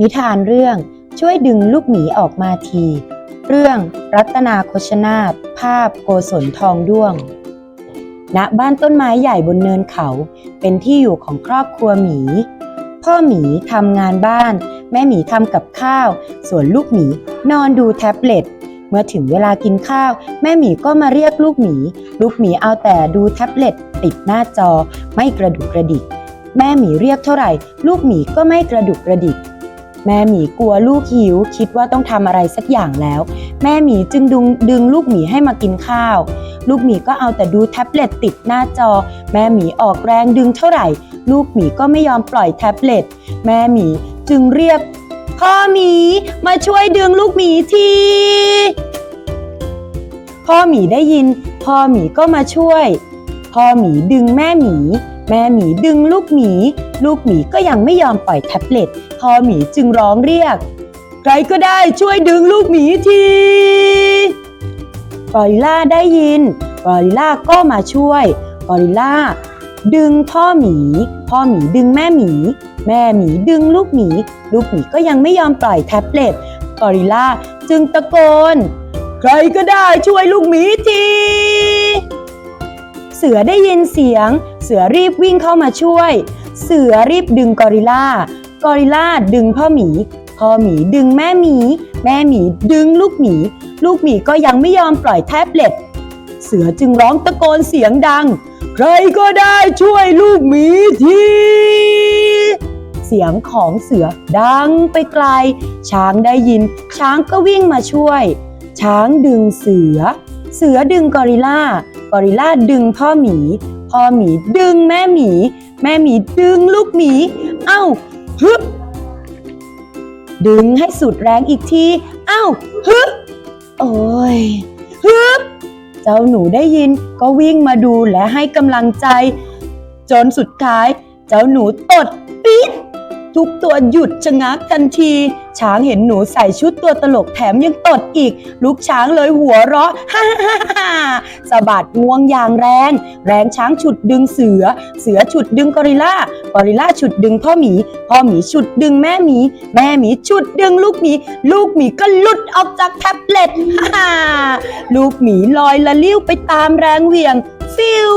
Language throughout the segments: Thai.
นิทานเรื่องช่วยดึงลูกหมีออกมาที เรื่องรัตนาโคชนาตภาพโกศลทองด้วง ณ บ้านต้นไม้ใหญ่บนเนินเขา เป็นที่อยู่ของครอบครัวหมี พ่อหมีทำงานบ้าน แม่หมีทำกับข้าว ส่วนลูกหมีนอนดูแท็บเล็ต เมื่อถึงเวลากินข้าว แม่หมีก็มาเรียกลูกหมี ลูกหมีเอาแต่ดูแท็บเล็ตติดหน้าจอ ไม่กระดุกกระดิก แม่หมีเรียกเท่าไหร่ ลูกหมีก็ไม่กระดุกกระดิก แม่หมีกลัวลูกหิว คิดว่าต้องทำอะไรสักอย่างแล้ว แม่หมีจึงดึงดึงลูกหมีให้มากินข้าว ลูกหมีก็เอาแต่ดูแท็บเล็ตติดหน้าจอ แม่หมีออกแรงดึงเท่าไหร่ ลูกหมีก็ไม่ยอมปล่อยแท็บเล็ตแม่หมีจึงเรียกพ่อหมีมาช่วยดึงลูกหมีทีพ่อหมีได้ยิน พ่อหมีก็มาช่วย พ่อหมีดึงแม่หมี แม่หมีดึงลูกหมี ลูกหมีก็ยังไม่ยอมปล่อยแท็บเล็ตพ่อหมีจึงร้องเรียก ใครก็ได้ช่วยดึงลูกหมีทีกอริล่าได้ยินกอริล่าก็มาช่วยกอริล่าดึงพ่อหมี พ่อหมีดึงแม่หมี แม่หมีดึงลูกหมี ลูกหมีก็ยังไม่ยอมปล่อยแท็บเล็ตกอริล่าจึงตะโกน ใครก็ได้ช่วยลูกหมีที เสือได้ยินเสียง เสือรีบวิ่งเข้ามาช่วย เสือรีบดึงกอริลลากอริลลาดึงพ่อหมี พ่อหมีดึงแม่หมี แม่หมีดึงลูกหมี ลูกหมีก็ยังไม่ยอมปล่อยแท็บเล็ต เสือจึงร้องตะโกนเสียงดัง ใครก็ได้ช่วยลูกหมีทีเสียงของเสือดังไปไกล ช้างได้ยิน ช้างก็วิ่งมาช่วย ช้างดึงเสือ เสือดึงกอริลลากอริลลาดึงพ่อหมี พ่อหมีดึงแม่หมี แม่หมีดึงลูกหมี เอ้าฮึบดึงให้สุดแรงอีกที เอ้าฮึบโอ้ยฮึบเจ้าหนูได้ยินก็วิ่งมาดูและให้กำลังใจ จนสุดท้าย เจ้าหนูตดปี๊ด ทุกตัวหยุดชะงักทันที ช้างเห็นหนูใส่ชุดตัวตลกแถมยังตดอีก ลูกช้างเลยหัวเราะฮ่าฮ่าฮ่าสะบัดงวงอย่างแรง แรงช้างฉุดดึงเสือ เสือฉุดดึงกอริลลากอริลลาฉุดดึงพ่อหมี พ่อหมีฉุดดึงแม่หมี แม่หมีฉุดดึงลูกหมี ลูกหมีก็หลุดออกจากแท็บเล็ตฮาฮ่าลูกหมีลอยละลิ้วไปตามแรงเหวี่ยง ฟิว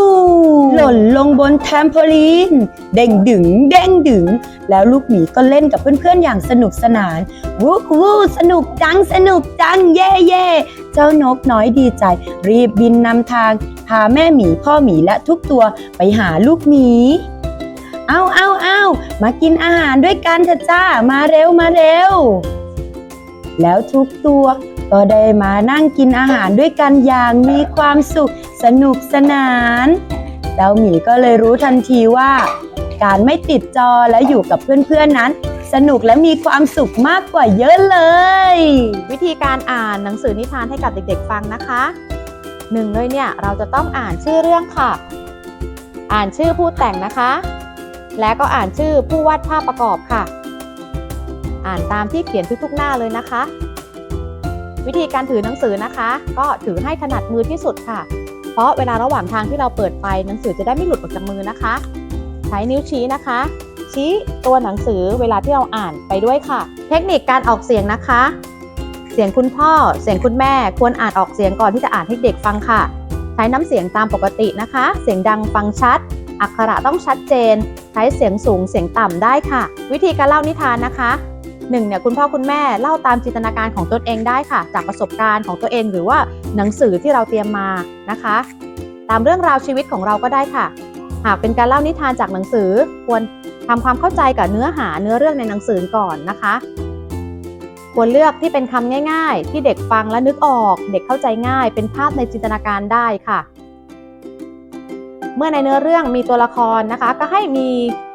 หล่นลงบนแทมโพลีน เด้งดึงเด้งดึง แล้วลูกหมีก็เล่นกับเพื่อนๆอย่างสนุกสนาน วู้วู้สนุกจังสนุกจังเย่เย่เจ้านกน้อยดีใจ รีบบินนำทาง พาแม่หมีพ่อหมีและทุกตัวไปหาลูกหมีเอาเอาเอามากินอาหารด้วยกันเถอะจ้า มาเร็วมาเร็ว แล้วทุกตัวก็ได้มานั่งกินอาหารด้วยกันอย่างมีความสุข สนุกสนานเจ้าหมีก็เลยรู้ทันทีว่า การไม่ติดจอและอยู่กับเพื่อนๆนั้น สนุกและมีความสุขมากกว่าเยอะเลย วิธีการอ่านหนังสือนิทานให้กับเด็กๆฟังนะคะหนึ่งเลยเนี่ยเราจะต้องอ่านชื่อเรื่องค่ะ อ่านชื่อผู้แต่งนะคะ และก็อ่านชื่อผู้วาดภาพประกอบค่ะ อ่านตามที่เขียนทุกๆหน้าเลยนะคะ วิธีการถือหนังสือนะคะ ก็ถือให้ถนัดมือที่สุดค่ะ เพราะเวลาระหว่างทางที่เราเปิดไปหนังสือจะได้ไม่หลุดออกจากมือนะคะ ใช้นิ้วชี้นะคะ ชี้ตัวหนังสือเวลาที่เราอ่านไปด้วยค่ะ เทคนิคการออกเสียงนะคะ เสียงคุณพ่อ เสียงคุณแม่ควรอ่านออกเสียงก่อนที่จะอ่านให้เด็กฟังค่ะ ใช้น้ำเสียงตามปกตินะคะ เสียงดังฟังชัดอักขระต้องชัดเจน ใช้เสียงสูงเสียงต่ำได้ค่ะ วิธีการเล่านิทานนะคะหนึ่งเนี่ยคุณพ่อคุณแม่เล่าตามจินตนาการของตนเองได้ค่ะ จากประสบการณ์ของตัวเองหรือว่า หนังสือที่เราเตรียมมานะคะ ตามเรื่องราวชีวิตของเราก็ได้ค่ะ หากเป็นการเล่านิทานจากหนังสือควรทำความเข้าใจกับเนื้อหาเนื้อเรื่องในหนังสือก่อนนะคะ ควรเลือกที่เป็นคำง่าย ๆ ที่เด็กฟังและนึกออก เด็กเข้าใจง่าย เป็นภาพในจินตนาการได้ค่ะ เมื่อในเนื้อเรื่องมีตัวละครนะคะ ก็ให้มี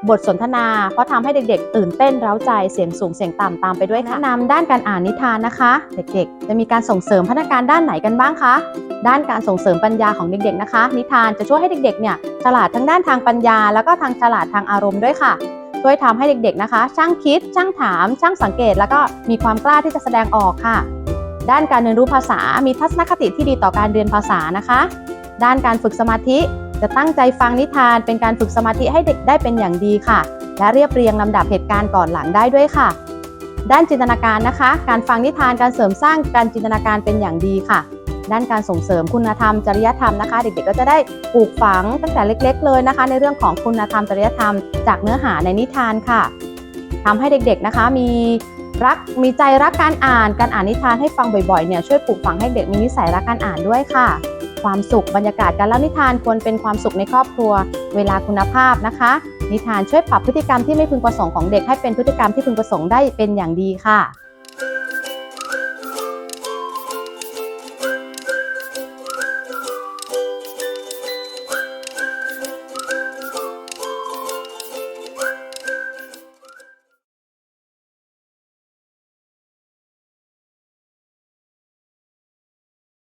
บทสนทนา เพราะทำให้เด็กๆ ตื่นเต้นเร้าใจเสียงสูงเสียงต่ำตามไปด้วยค่ะนะนำด้านการอ่านนิทานนะคะ เด็กๆ จะมีการส่งเสริมพัฒนาการด้านไหนกันบ้างคะด้านการส่งเสริมปัญญาของเด็กๆนะคะ นิทานจะช่วยให้เด็กๆเนี่ยฉลาดทั้งด้านทางปัญญา แล้วก็ทางฉลาดทางอารมณ์ด้วยค่ะช่วยทำให้เด็กๆนะคะ ช่างคิด ช่างถาม ช่างสังเกต แล้วก็มีความกล้าที่จะแสดงออกค่ะ ด้านการเรียนรู้ภาษามีทัศนคติที่ดีต่อการเรียนภาษานะคะ ด้านการฝึกสมาธิ จะตั้งใจฟังนิทานเป็นการฝึกสมาธิให้เด็กได้เป็นอย่างดีค่ะ และเรียบเรียงลำดับเหตุการณ์ก่อนหลังได้ด้วยค่ะ ด้านจินตนาการนะคะ การฟังนิทานการเสริมสร้างการจินตนาการเป็นอย่างดีค่ะ ด้านการส่งเสริมคุณธรรมจริยธรรมนะคะ เด็กๆก็จะได้ปลูกฝังตั้งแต่เล็ก ๆ เลยนะคะ ในเรื่องของคุณธรรมจริยธรรม จากเนื้อหาในนิทานค่ะทำให้เด็กๆนะคะมีรักมีใจรักการอ่าน การอ่านนิทานให้ฟังบ่อยๆเนี่ยช่วยปลูกฝังให้เด็กมีนิสัยรักการอ่านด้วยค่ะ ความสุข บรรยากาศการเล่านิทานควรเป็นความสุขในครอบครัว เวลาคุณภาพนะคะ นิทานช่วยปรับพฤติกรรมที่ไม่พึงประสงค์ของเด็กให้เป็นพฤติกรรมที่พึงประสงค์ได้เป็นอย่างดีค่ะ